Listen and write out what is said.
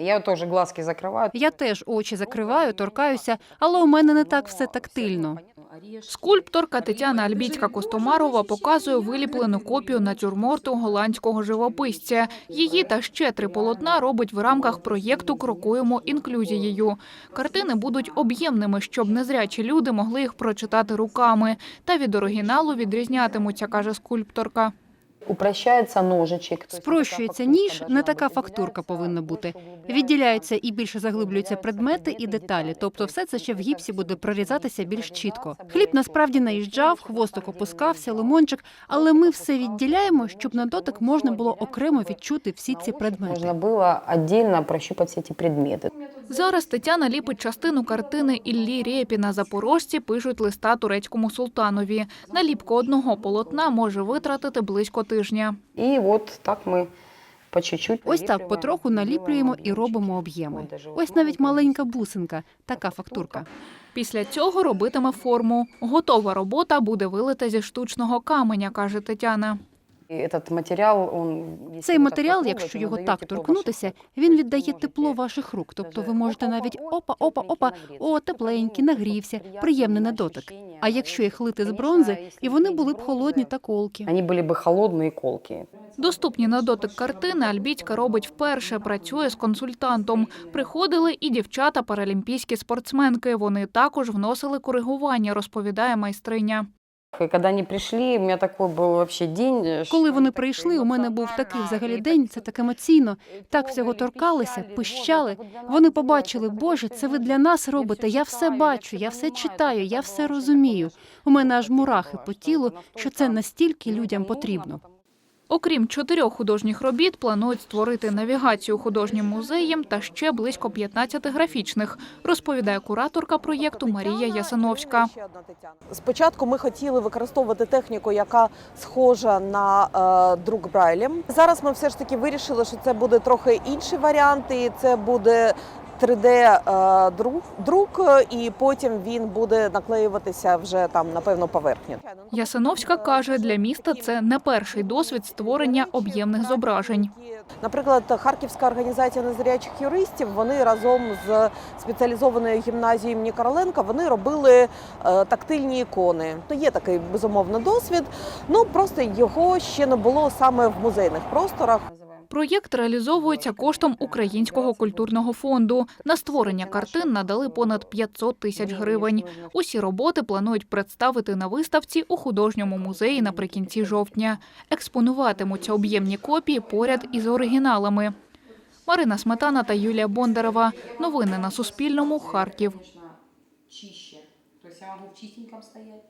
Я тоже глазки закрываю. Я теж очі закриваю, торкаюся, але у мене не так все тактильно. Скульпторка Тетяна Альбіцька Костомарова показує виліплену копію натюрморту голландського живописця. Її та ще три полотна робить в рамках проєкту Крокуємо інклюзією. Картини будуть об'ємними, щоб незрячі люди могли їх прочитати руками. Та від оригіналу відрізнятимуться, каже скульпторка. Упрощается ножичек. То есть Спрощується вот такая ніж, фактурка не должна така фактурка выделяться, повинна бути. більше углубляється. Відділяються і більше заглиблюються предмети і деталі. Тобто, все це ще в гіпсі буде прорізатися більш чітко. Хліб насправді наїжджав, хвостик опускався, лимончик, але ми все відділяємо, щоб на дотик можна було окремо відчути всі ці предмети. Можно было отдельно прощупать все эти предметы. Зараз Тетяна ліпить частину картини Іллі Рєпіна. Запорожці пишуть листа турецькому султанові. Наліпку одного полотна може витратити близько тижня. И вот так мы по чуть-чуть Ось так потроху наліплюємо і робимо об'єми. Ось навіть маленька бусинка, така фактурка. Після цього робитиме форму. Готова робота буде вилита зі штучного каменя, каже Тетяна. Цей матеріал, якщо його так торкнутися, він віддає тепло ваших рук. Тобто ви можете навіть опа, опа, опа, о, тепленький, нагрівся, приємний на дотик. А якщо їх лити з бронзи, і вони були б холодні та колкі. Вони були б холодні і колкі. Доступні на дотик картини Альбіцька робить вперше. Працює з консультантом. Приходили і дівчата паралімпійські спортсменки. Вони також вносили коригування, розповідає майстриня. І коли вони прийшли, у мене такий був вообще день. е, Коли вони прийшли, у мене був такий взагалі день. Це так емоційно. так Так всього торкалися, пищали. Вони побачили, Боже, це ви для нас робите. Я все бачу, я все читаю, я все розумію. У мене аж мурахи по тілу, що це настільки людям потрібно. Окрім чотирьох художніх робіт, планують створити навігацію художнім музеєм та ще близько 15 графічних, розповідає кураторка проєкту Марія Ясиновська. Спочатку ми хотіли використовувати техніку, яка схожа на е, друк Брайлем. Зараз ми все ж таки вирішили, що це буде трохи інший варіант, і це буде 3D е, і потім він буде наклеюватися вже там на певну поверхню. Ясиновська каже, для міста це не перший досвід створення об'ємних зображень. Наприклад, Харківська організація незрячих юристів вони разом з спеціалізованою гімназією імені Короленка вони робили е, тактильні ікони. То є такий безумовно досвід. Ну просто його ще не було саме в музейних просторах. Проєкт реалізовується коштом Українського культурного фонду. На створення картин надали понад 500 тисяч гривень. Усі роботи планують представити на виставці у художньому музеї наприкінці жовтня. Експонуватимуться об'ємні копії поряд із оригіналами. Марина Сметана та Юлія Бондарева. Новини на Суспільному. Харків. чище. Тобто я можу в чистенькому стояти.